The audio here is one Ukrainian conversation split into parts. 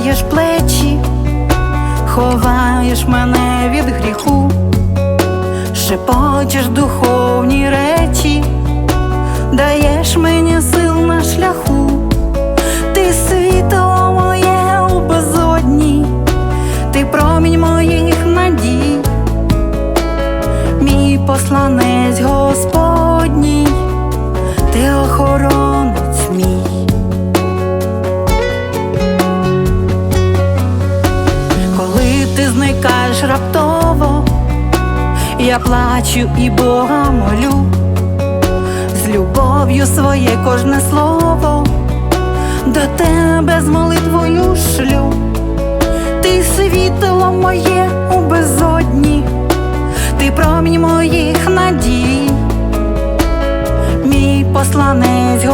піднімаєш плечі, ховаєш мене від гріху, шепочеш духовні речі, даєш мені сил на шляху, ти світло моє у безодні, ти промінь моїх надій, мій посланець Господній, ти охоронець зникаєш раптово, я плачу і Бога молю, з любов'ю своє кожне слово, до тебе з молитвою шлю, ти світло моє у безодні, ти промінь моїх надій, мій посланець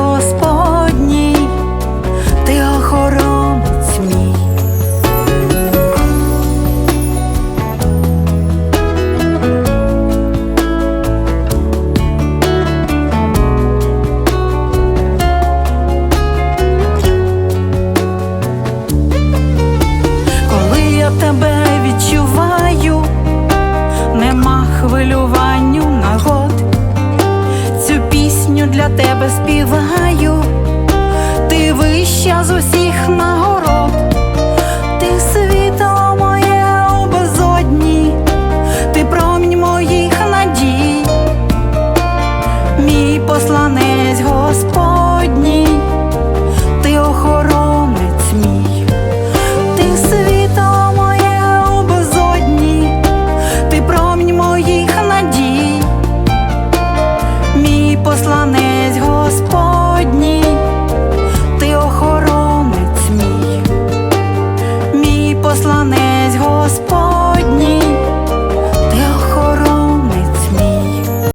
мій посланець